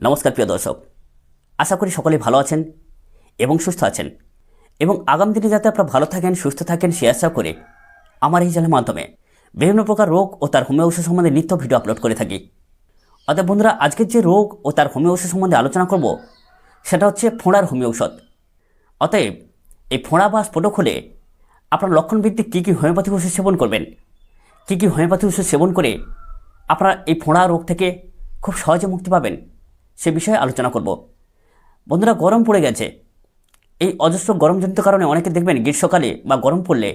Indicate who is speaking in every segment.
Speaker 1: নমস্কার, প্রিয় দর্শক। আশা করি সকলেই ভালো আছেন এবং সুস্থ আছেন। এবং আগামী দিনে যাতে আপনারা ভালো থাকেন, সুস্থ থাকেন, সে আশা করে আমার এই চ্যানেলের মাধ্যমে বিভিন্ন প্রকার রোগ ও তার হোমিও ওষুধ সম্বন্ধে নিত্য ভিডিও আপলোড করে থাকি। অতএব বন্ধুরা, আজকের যে রোগ ও তার হোমিও ওষুধ সম্বন্ধে আলোচনা করব, সেটা হচ্ছে ফোঁড়ার হোমিও ঔষধ। অতএব এই ফোঁড়া বা স্ফোটক হলে আপনার লক্ষণভিত্তিক কী কী হোমিওপ্যাথিক ওষুধ সেবন করবেন, কী কী হোমিওপ্যাথি ওষুধ সেবন করে আপনারা এই ফোঁড়া রোগ থেকে খুব সহজে মুক্তি পাবেন সে বিষয়ে আলোচনা করব। বন্ধুরা, গরম পড়ে গেছে। এই অজস্র গরমজনিত কারণে অনেকে দেখবেন গ্রীষ্মকালে বা গরম পড়লে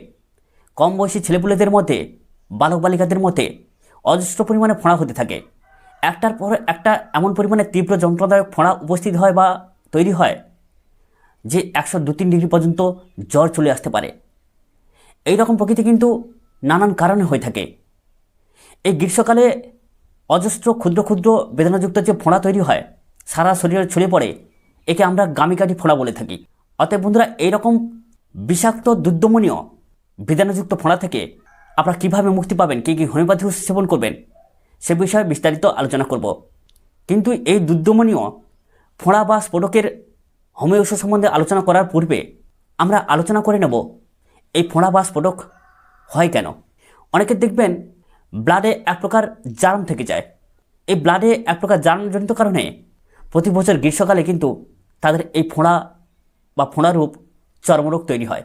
Speaker 1: কম বয়সী ছেলেপুলেদের মধ্যে বালক বালিকাদের মধ্যে অজস্র পরিমাণে ফোঁড়া হতে থাকে। একটার পর একটা এমন পরিমাণে তীব্র যন্ত্রদায়ক ফোঁড়া উপস্থিত হয় বা তৈরি হয় যে একশো দু তিন ডিগ্রি পর্যন্ত জ্বর চলে আসতে পারে। এই রকম প্রকৃতি কিন্তু নানান কারণে হয়ে থাকে। এই গ্রীষ্মকালে অজস্র, ক্ষুদ্র ক্ষুদ্র বেদনাযুক্ত যে ফোঁড়া তৈরি হয় সারা শরীরে ছড়িয়ে পড়ে, একে আমরা গামিকাঠি ফোঁড়া বলে থাকি। অতএব বন্ধুরা, এইরকম বিষাক্ত দুর্দমনীয় বিধানযুক্ত ফোঁড়া থেকে আপনারা কীভাবে মুক্তি পাবেন, কী কী হোমিওপ্যাথি সেবন করবেন, সে বিষয়ে বিস্তারিত আলোচনা করব। কিন্তু এই দুর্দমনীয় ফোঁড়া বা স্ফোটকের হোমিও ওষুধ সম্বন্ধে আলোচনা করার পূর্বে আমরা আলোচনা করে নেব, এই ফোঁড়া বা স্ফোটক হয় কেন? অনেকে দেখবেন ব্লাডে এক প্রকার জার্ম থেকে যায়। এই ব্লাডে এক প্রকার জার্মজনিত কারণে প্রতি বছর গ্রীষ্মকালে কিন্তু তাদের এই ফোঁড়া বা ফোঁড়া রূপ চর্মরোগ তৈরি হয়।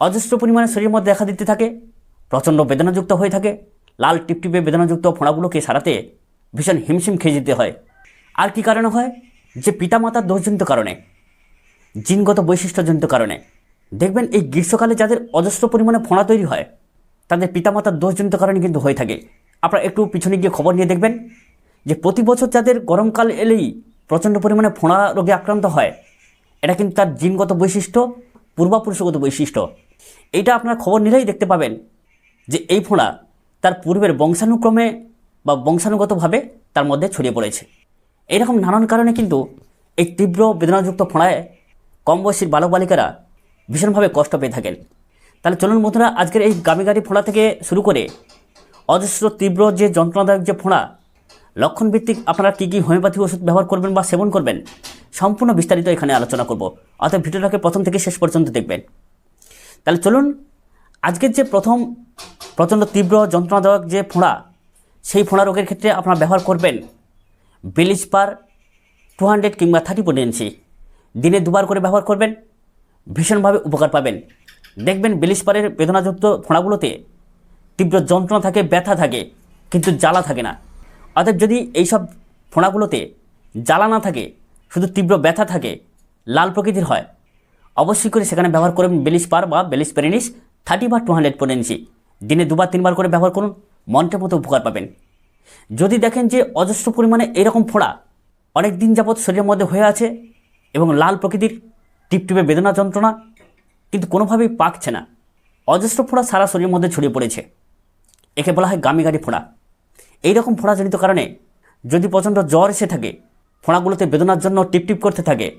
Speaker 1: অজস্র পরিমাণে শরীরের মধ্যে দেখা দিতে থাকে, প্রচণ্ড বেদনাযুক্ত হয়ে থাকে, লাল টিপটিপে বেদনাযুক্ত ফোঁড়াগুলোকে সারাতে ভীষণ হিমশিম খেয়ে যেতে হয়। আর কি কারণে হয়? যে পিতামাতার দোষজনিত কারণে, জিনগত বৈশিষ্ট্যজনিত কারণে। দেখবেন এই গ্রীষ্মকালে যাদের অজস্র পরিমাণে ফোঁড়া তৈরি হয়, তাদের পিতামাতার দোষজনিত কারণে কিন্তু হয়ে থাকে। আপনারা একটু পিছনে গিয়ে খবর নিয়ে দেখবেন যে প্রতি বছর যাদের গরমকাল এলেই প্রচণ্ড পরিমাণে ফোঁড়া রোগে আক্রান্ত হয়। এটা কিন্তু তার জিনগত বৈশিষ্ট্য, পূর্বাপুরুষগত বৈশিষ্ট্য। এইটা আপনার খবর নিলেই দেখতে পাবেন যে এই ফোঁড়া তার পূর্বের বংশানুক্রমে বা বংশানুগতভাবে তার মধ্যে ছড়িয়ে পড়েছে। এরকম নানান কারণে কিন্তু এই তীব্র বেদনাযুক্ত ফোঁড়ায় কম বয়সীর বালক বালিকারা ভীষণভাবে কষ্ট পেয়ে থাকেন। তাহলে চলুন বন্ধুরা, আজকের এই গামি গাড়ি ফোঁড়া থেকে শুরু করে অজস্র তীব্র যে যন্ত্রণাদায়ক যে ফোঁড়া লক্ষণভিত্তিক আপনারা কী কী হোমিওপ্যাথি ওষুধ ব্যবহার করবেন বা সেবন করবেন, সম্পূর্ণ বিস্তারিত এখানে আলোচনা করব। অর্থাৎ ভিডিওটাকে প্রথম থেকে শেষ পর্যন্ত দেখবেন। তাহলে চলুন, আজকের যে প্রথম প্রচণ্ড তীব্র যন্ত্রণাদায়ক যে ফোঁড়া, সেই ফোঁড়া রোগের ক্ষেত্রে আপনারা ব্যবহার করবেন বিলিশ পার টু হান্ড্রেড কিংবা থার্টি পোটেন্সি দিনে দুবার করে ব্যবহার করবেন, ভীষণভাবে উপকার পাবেন। দেখবেন বিলিশ পারের বেদনাযুক্ত ফোঁড়াগুলোতে তীব্র যন্ত্রণা থাকে, ব্যথা থাকে, কিন্তু জ্বালা থাকে না। অর্থাৎ যদি এইসব ফোঁড়াগুলোতে জ্বালা না থাকে, শুধু তীব্র ব্যথা থাকে, লাল প্রকৃতির হয়, অবশ্যই করে সেখানে ব্যবহার করবেন বেলিশ পার বা বেলিশ পেরেনিস থার্টি বা টু হান্ড্রেড পোটেন্সি দিনে দুবার, তিনবার করে ব্যবহার করুন মনটের মতো উপকার পাবেন। যদি দেখেন যে অজস্র পরিমাণে এরকম ফোড়া অনেক দিন যাবৎ শরীরের মধ্যে হয়ে আছে এবং লাল প্রকৃতির টিপটিপে বেদনা, যন্ত্রণা, কিন্তু কোনোভাবেই পাকছে না, অজস্র ফোড়া সারা শরীরের মধ্যে ছড়িয়ে পড়েছে। একে বলা হয় গামি গাড়ি ফোড়া এইরকম ফোড়াজনিত কারণে যদি প্রচণ্ড জ্বর এসে থাকে, ফোড়াগুলোতে বেদনার জন্য টিপটিপ করতে থাকে,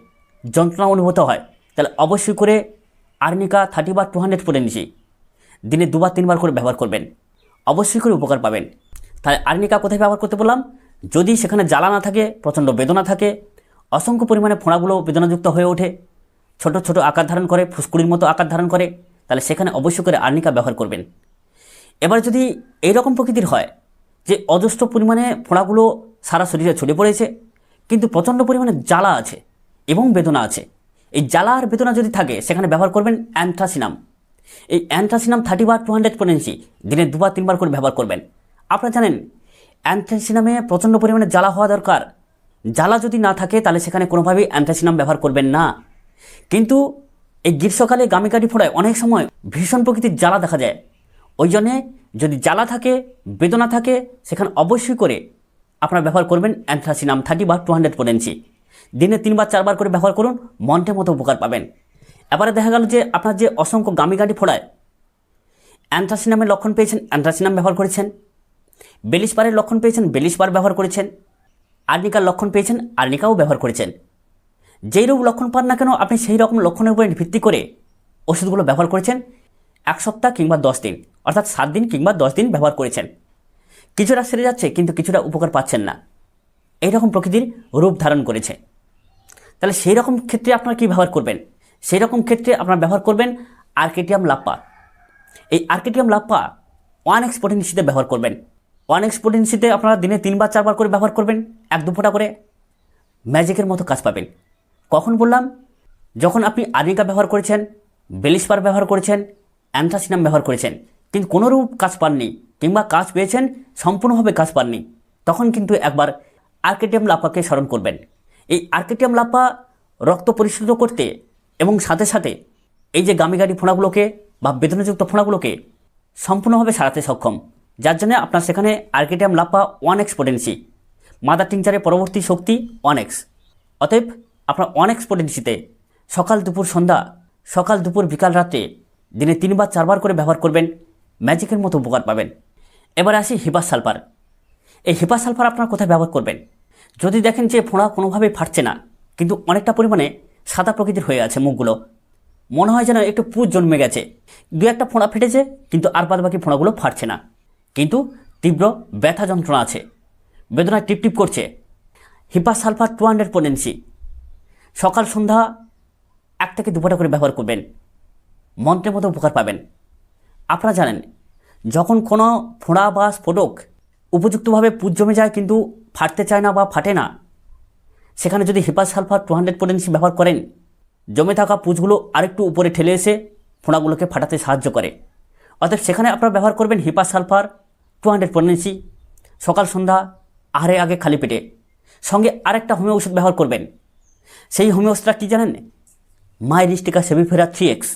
Speaker 1: যন্ত্রণা অনুভূত হয়, তাহলে অবশ্যই করে আর্নিকা থার্টি বা টু হান্ড্রেড পরে নিছি দিনে দুবার, তিনবার করে ব্যবহার করবেন। অবশ্যই করে উপকার পাবেন। তাহলে আর্নিকা কোথায় ব্যবহার করতে বললাম? যদি সেখানে জ্বালা না থাকে, প্রচণ্ড বেদনা থাকে, অসংখ্য পরিমাণে ফোঁড়াগুলো বেদনাযুক্ত হয়ে ওঠে, ছোট ছোট আকার ধারণ করে, ফুসকুড়ির মতো আকার ধারণ করে, তাহলে সেখানে অবশ্যই করে আর্নিকা ব্যবহার করবেন। এবার যদি এইরকম প্রকৃতির হয় যে অজস্র পরিমাণে ফোঁড়াগুলো সারা শরীরে ছড়িয়ে পড়েছে, কিন্তু প্রচণ্ড পরিমাণে জ্বালা আছে এবং বেদনা আছে। এই জ্বালা আর বেদনা যদি থাকে, সেখানে ব্যবহার করবেন অ্যান্থ্রাসিনাম এই অ্যান্থ্রাসিনাম থার্টি বার টু হান্ড্রেড পটেন্সি দিনে দুবার, তিনবার করে ব্যবহার করবেন। আপনারা জানেন অ্যান্থ্রাসিনামে প্রচণ্ড পরিমাণে জ্বালা হওয়া দরকার। জ্বালা যদি না থাকে, তাহলে সেখানে কোনোভাবেই অ্যান্থ্রাসিনাম ব্যবহার করবেন না। কিন্তু এই গ্রীষ্মকালে গামিকাটি ফোড়ায় অনেক সময় ভীষণ প্রকৃতির জ্বালা দেখা যায়। ওই জন্যে যদি জ্বালা থাকে, বেদনা থাকে, সেখানে অবশ্যই করে আপনারা ব্যবহার করবেন অ্যান্থ্রাসিনাম থার্টি বা টু হান্ড্রেড পোটেন্সি। দিনে তিনবার, চারবার করে ব্যবহার করুন, মনটের মতো উপকার পাবেন। এবারে দেখা গেল যে আপনার যে অসংখ্য গামি গাড়ি ফোড়ায়, অ্যান্থ্রাসিনামের লক্ষণ পেয়েছেন, অ্যান্থ্রাসিনাম ব্যবহার করেছেন। বেলিশ পারের লক্ষণ পেয়েছেন, বেলিশ পার ব্যবহার করেছেন। আর্নিকার লক্ষণ পেয়েছেন, আর্নিকাও ব্যবহার করেছেন। যেই রূপ লক্ষণ পান না কেন, আপনি সেই রকম লক্ষণের উপরে ভিত্তি করে ওষুধগুলো ব্যবহার করেছেন। এক সপ্তাহ কিংবা দশ দিন, অর্থাৎ সাত দিন কিংবা দশ দিন ব্যবহার করেছেন। কিছুটা সেরে যাচ্ছে, কিন্তু কিছুটা উপকার পাচ্ছেন না। এইরকম প্রকৃতির রূপ ধারণ করেছে। তাহলে সেই রকম ক্ষেত্রে আপনারা কী ব্যবহার করবেন? সেই রকম ক্ষেত্রে আপনারা ব্যবহার করবেন আর্কেটিয়াম লাপ্পা। এই আর্কেটিয়াম লাপ্পা ওয়ান এক্স পোটেন্সিতে ব্যবহার করবেন। ওয়ান এক্স পোটেন্সিতে আপনারা দিনে তিনবার, চারবার করে ব্যবহার করবেন, এক দু ফোঁটা করে ম্যাজিকের মতো কাজ পাবেন। কখন বললাম? যখন আপনি আর্নিকা ব্যবহার করেছেন বেলিসপার ব্যবহার করেছেন অ্যান্থ্রাসিনাম ব্যবহার করেছেন। কিন্তু কোনোরূপ কাজ পাননি কিংবা কাজ পেয়েছেন, সম্পূর্ণভাবে কাজ পাননি। তখন কিন্তু একবার আর্কেটিয়াম লাপ্পাকে স্মরণ করবেন। এই আর্কেটিয়াম লাপ্পা রক্ত পরিশুদ্ধ করতে এবং সাথে সাথে এই যে গামিগাড়ি ফোঁড়াগুলোকে বা বেদনাযুক্ত ফোঁড়াগুলোকে সম্পূর্ণভাবে সারাতে সক্ষম। যার জন্য আপনার সেখানে Arctium lappa one X potency, mother টিংচারের পরবর্তী শক্তি ওয়ান এক্স। অতএব আপনার ওয়ান এক্স পোটেন্সিতে সকাল দুপুর সন্ধ্যা, সকাল দুপুর বিকাল রাত্রে দিনে তিনবার, চারবার করে ব্যবহার করবেন, ম্যাজিকের মতো উপকার পাবেন। এবার আসি হিপাস সালফার। এই হিপা সালফার আপনার কোথায় ব্যবহার করবেন? যদি দেখেন যে ফোঁড়া কোনোভাবেই ফাটছে না, কিন্তু অনেকটা পরিমাণে সাদা প্রকৃতির হয়ে আছে মুখগুলো, মনে হয় যেন একটু পুজ জন্মে গেছে। দু একটা ফোঁড়া ফেটেছে, কিন্তু আর বাদ বাকি ফোঁড়াগুলো ফাটছে না। কিন্তু তীব্র ব্যথা যন্ত্রণা আছে, বেদনায় টিপটিপ করছে। Hepar sulphur two hundred potency সকাল, সন্ধ্যা এক থেকে করে ব্যবহার করবেন। মন্ত্রের মতো উপকার পাবেন। আপনারা জানেন, যখন কোনো ফোঁড়া বা স্ফোটক উপযুক্তভাবে পুজ জমে যায় কিন্তু ফাটতে চায় না বা ফাটে না, সেখানে যদি Hepar sulphur two hundred potency ব্যবহার করেন, জমে থাকা পুজগুলো আরেকটু উপরে ঠেলে এসে ফোঁড়াগুলোকে ফাটাতে সাহায্য করে। অতএব সেখানে আপনারা ব্যবহার করবেন Hepar sulphur two hundred potency সকাল সন্ধ্যা, আহারে আগে খালি পেটে। সঙ্গে আরেকটা হোমিও ওষুধ ব্যবহার করবেন। সেই হোমিও ওষুধটা কী জানেন? Myristica sebifera three X.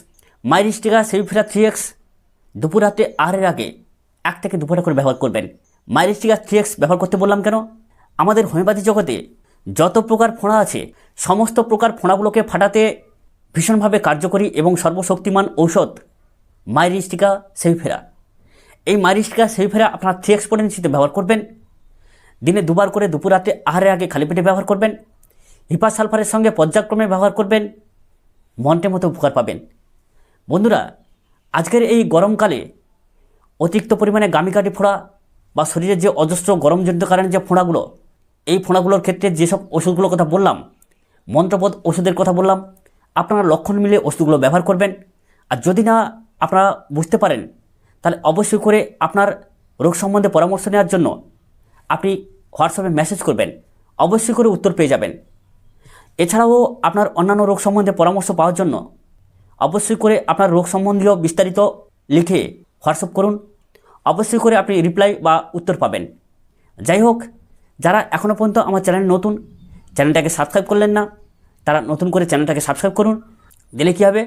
Speaker 1: Myristica sebifera three X দুপুর রাতে আহারের আগে এক থেকে দুপুরটা করে ব্যবহার করবেন। মাইরিস্টিকা থ্রি এক্স ব্যবহার করতে বললাম কেন? আমাদের হোমিওপ্যাথি জগতে যত প্রকার ফোঁড়া আছে, সমস্ত প্রকার ফোঁড়াগুলোকে ফাটাতে ভীষণভাবে কার্যকরী এবং সর্বশক্তিমান ঔষধ মাইরিস্টিকা সেভিফেরা এই মাইরিস্টিকা সেভিফেরা আপনার থ্রি এক্স পোটেন্সিতে ব্যবহার করবেন। দিনে দুবার করে দুপুর রাতে আহারের আগে খালি পেটে ব্যবহার করবেন। হিপাস সালফারের সঙ্গে পর্যায়ক্রমে ব্যবহার করবেন। মন্ত্রের মতো উপকার পাবেন। বন্ধুরা, আজকের এই গরমকালে অতিরিক্ত পরিমাণে গামিকাটি ফোড়া বা শরীরের যে অজস্র গরমজনিত কারণে যে ফোঁড়াগুলো, এই ফোঁড়াগুলোর ক্ষেত্রে যেসব ওষুধগুলোর কথা বললাম মন্ত্রপদ ওষুধের কথা বললাম, আপনারা লক্ষণ মিলে ওষুধগুলো ব্যবহার করবেন। আর যদি না আপনারা বুঝতে পারেন, তাহলে অবশ্যই করে আপনার রোগ সম্বন্ধে পরামর্শ নেওয়ার জন্য আপনি হোয়াটসঅ্যাপে মেসেজ করবেন, অবশ্যই করে উত্তর পেয়ে যাবেন। এছাড়াও আপনার অন্যান্য রোগ সম্বন্ধে পরামর্শ পাওয়ার জন্য অবশ্যই করে আপনার রোগ সম্বন্ধীয় বিস্তারিত লিখে হোয়াটসঅ্যাপ করুন। অবশ্যই করে আপনি রিপ্লাই বা উত্তর পাবেন। যাই হোক, যারা এখনও পর্যন্ত আমার চ্যানেল নতুন চ্যানেলটাকে সাবস্ক্রাইব করলেন না, তারা নতুন করে চ্যানেলটাকে সাবস্ক্রাইব করুন। দিলে কী হবে?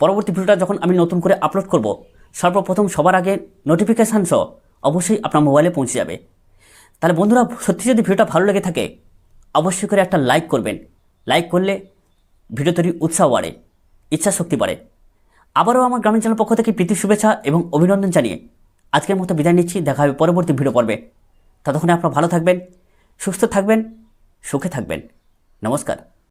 Speaker 1: পরবর্তী ভিডিওটা যখন আমি নতুন করে আপলোড করব, সর্বপ্রথম সবার আগে নোটিফিকেশান সহ অবশ্যই আপনার মোবাইলে পৌঁছে যাবে। তাহলে বন্ধুরা, সত্যি যদি ভিডিওটা ভালো লেগে থাকে, অবশ্যই করে একটা লাইক করবেন। লাইক করলে ভিডিও তৈরি উৎসাহ বাড়ে। ইচ্ছা শক্তি বাড়ে। আবারও আমার গ্রামীণ চ্যানেল পক্ষ থেকে প্রীতি শুভেচ্ছা এবং অভিনন্দন জানিয়ে আজকের মতো বিদায় নিচ্ছি। দেখা হবে পরবর্তী ভিডিও পর্বে। ততক্ষণে আপনারা ভালো থাকবেন, সুস্থ থাকবেন, সুখে থাকবেন। নমস্কার।